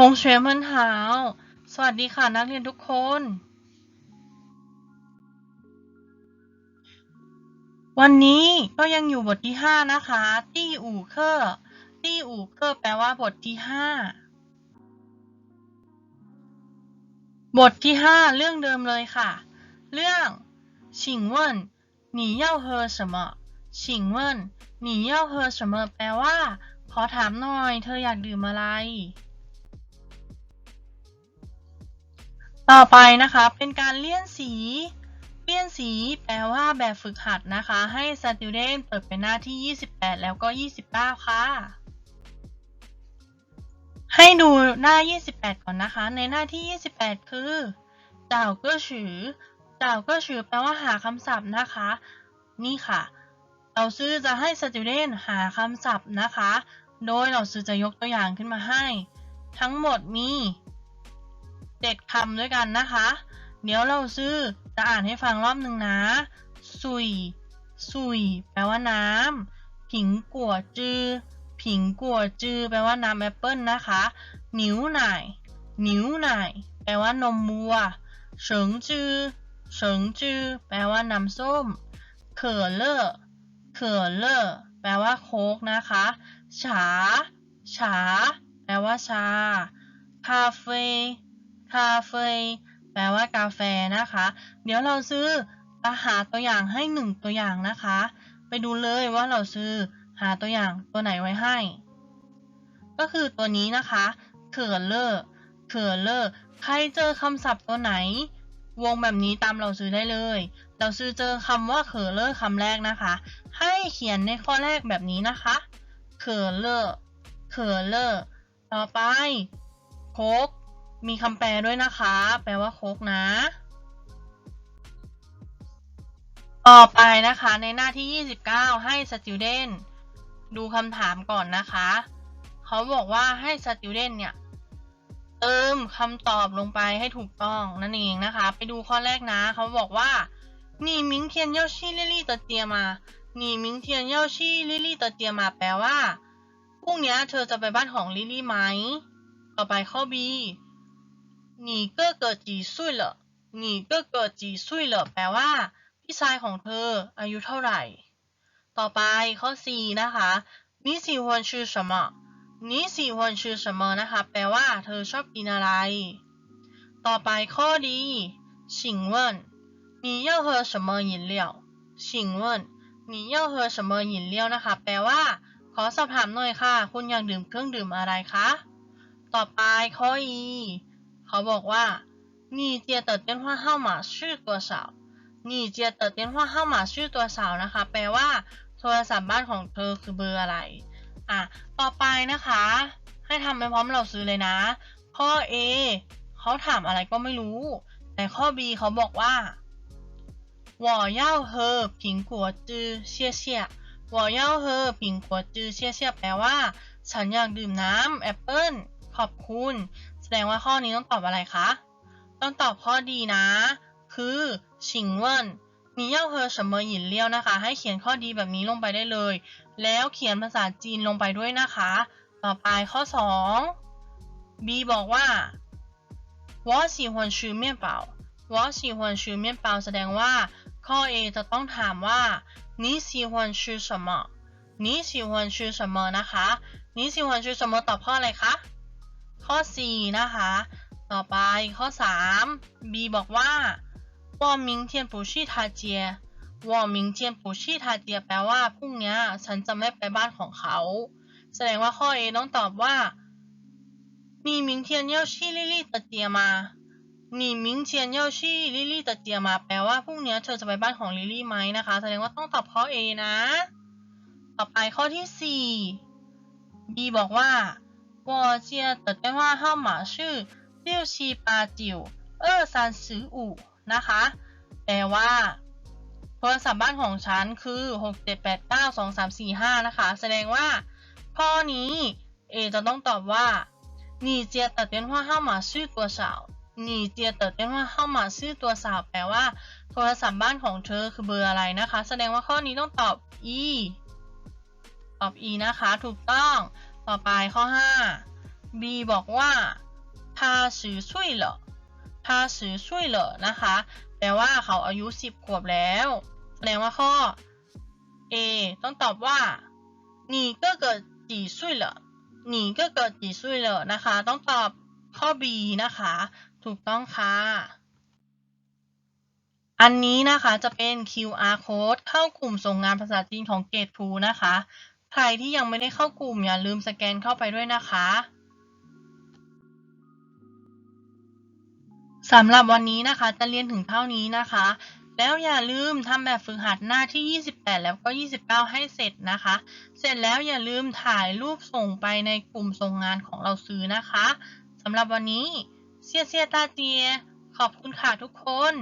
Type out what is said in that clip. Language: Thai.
ฮงเชมันฮาว สวัสดีค่ะนักเรียนทุกคน วันนี้ก็ยังอยู่บทที่ห้านะคะ ตี้อู่เคอตี้อู่เคอแปลว่าบทที่ห้าบทที่ห้าเรื่องเดิมเลยค่ะ เรื่องฉิงเวินหนีเ么ชิงเวินหนีเย่แปลว่า ขอถามหน่อย เธออยากดื่มอะไร ต่อไปนะคะเป็นการเลี่ยนสี เลี่ยนสีแปลว่าแบบฝึกหัดนะคะ ให้ student เปิดเป็นหน้าที่ 28 แล้วก็ 29 ค่ะ ให้ดูหน้า 28 ก่อนนะคะ ในหน้าที่ 28 คือเจ้าก็ฉือเจ้าก็ฉือแปลว่าหาคำศัพท์นะคะ นี่ค่ะ เราซื้อจะให้ student หาคำศัพท์นะคะ โดยเราซื้อจะยกตัวอย่างขึ้นมาให้ ทั้งหมดมี เจ็ดคำด้วยกันนะคะ เดี๋ยวเราซื้อจะอ่านให้ฟังรอบหนึ่งนะ สุย สุย แปลว่าน้ำ ผิงกัวจือ ผิงกัวจือ แปลว่าน้ำแอปเปิลนะคะ หนิวหน่าย หนิวหน่าย แปลว่านมวัว เฉิงจือ เฉิงจือ แปลว่าน้ำส้ม เขื่อเล่อเขื่อเล่อแปลว่าโค้กนะคะ ฉา ฉา แปลว่าชา คาเฟ่ คาเฟ่แปลว่ากาแฟนะคะ เดี๋ยวเราซื้อหาตัวอย่างให้หนึ่งตัวอย่างนะคะ ไปดูเลยว่าเราซื้อหาตัวอย่างตัวไหนไว้ให้ ก็คือตัวนี้นะคะเขื่อเลอร์เขื่อเลอร์ใครเจอคำศัพท์ตัวไหน วงแบบนี้ตามเราซื้อได้เลย เราซื้อเจอคำว่าเขื่อเลอร์คำแรกนะคะ ให้เขียนในข้อแรกแบบนี้นะคะเขื่อเลอร์เขื่อเลอร์ต่อไปโคก มีคำแปลด้วยนะคะ แปลว่าโคกนะ ต่อไปนะคะในหน้าที่ 29 ให้ student ดูคำถามก่อนนะคะ เขาบอกว่าให้ student เนี่ย เติมคำตอบลงไปให้ถูกต้องนั่นเองนะคะ ไปดูข้อแรกนะ เขาบอกว่านี่มิงเทียนเย่าชี่ลิลี่ตะเจียมานี่มิงเทียนเย่าชี่ลิลี่ตะเจียมาแปลว่าพรุ่งนี้เธอจะไปบ้านของลิลี่ไหม ต่อไปข้อ B 你哥哥几岁了你哥哥几岁了แปลว่า พี่ชายของเธออายุเท่าไหร่ ต่อไปข้อ C นะคะ你喜欢吃什么你喜欢吃什么นะคะ แปลว่า เธอชอบกินอะไร ต่อไปข้อ D 请问你要喝什么饮料请问你要喝什么饮料นะคะ แปลว่า ขอสอบถามหน่อยค่ะ คุณอยากดื่มเครื่องดื่มอะไรคะ ต่อไปข้อ E เขาบอกว่า你接的电话号码是多少你接的电话号码是多少นะคะ แปลว่า โทรศัพท์บ้านของเธอคือเบอร์อะไร อ่ะ ต่อไปนะคะ ให้ทำไปพร้อมเราซื้อเลยนะ ข้อ A เขาถามอะไรก็ไม่รู้ แต่ข้อ B เขาบอกว่า我要喝苹果汁谢谢我要喝苹果汁谢谢แปลว่า ฉันอยากดื่มน้ำแอปเปิลขอบคุณ แสดงว่าข้อนี้ต้องตอบอะไรคะ ต้องตอบข้อดีนะ คือ请问你要喝什么饮料นะคะ ให้เขียนข้อดีแบบนี้ลงไปได้เลย แล้วเขียนภาษาจีนลงไปด้วยนะคะ ต่อไปข้อ 2 B บอกว่า我喜欢吃面包我喜欢吃面包แสดงว่า ข้อ A จะต้องถามว่า你喜欢吃什么你喜欢吃什么นะคะ你喜欢吃什么ตอบข้ออะไรคะ ข้อ C นะคะ ต่อไปข้อ 3 B บอกว่า我明天不去他家我明天不去他家แปลว่าพรุ่งนี้ฉันจะไม่ไปบ้านของเขา แสดงว่าข้อ A ต้องตอบว่า你明天要去丽丽的家吗你明天要去丽丽的家吗แปลว่าพรุ่งนี้เธอจะไปบ้านของลิลี่ไหมนะคะ แสดงว่าต้องตอบข้อ A นะ ต่อไปข้อที่ 4 B บอกว่า 我接的电话号码是六七八九二三四五นะคะ แปลว่าโทรศัพท์บ้านของฉันคือ 6 7 8 9 2 3 4 5 นะคะ แสดงว่า ข้อนี้ A จะต้องตอบว่า你接的电话号码是多少你接的电话号码是多少แปลว่า โทรศัพท์บ้านของเธอคือเบอร์อะไรนะคะ แสดงว่าข้อนี้ต้องตอบ E ตอบ E นะคะ ถูกต้อง ต่อไปข้อ 5 B บอกว่าพาสือช่วยเหรอพาสือช่วยเหรอนะคะ แปลว่าเขาอายุ 10 ขวบแล้ว แสดงว่าข้อ A ต้องตอบว่าหนีก็เกิดจีช่วยเหรอหนีก็เกิดจีช่วยเหรอนะคะ ต้องตอบข้อ B นะคะ ถูกต้องค่ะ อันนี้นะคะจะเป็น QR code เข้ากลุ่มส่งงานภาษาจีนของเกตพูนะคะ ใครที่ยังไม่ได้เข้ากลุ่มอย่าลืมสแกนเข้าไปด้วยนะคะสำหรับวันนี้นะคะจะเรียนถึงเท่านี้นะคะ แล้วอย่าลืมทำแบบฝึกหัดหน้าที่ 28 แล้วก็ 29 ให้เสร็จนะคะ เสร็จแล้วอย่าลืมถ่ายรูปส่งไปในกลุ่มส่งงานของเราซื้อนะคะสำหรับวันนี้เสียเสียตาเจีย ขอบคุณค่ะทุกคน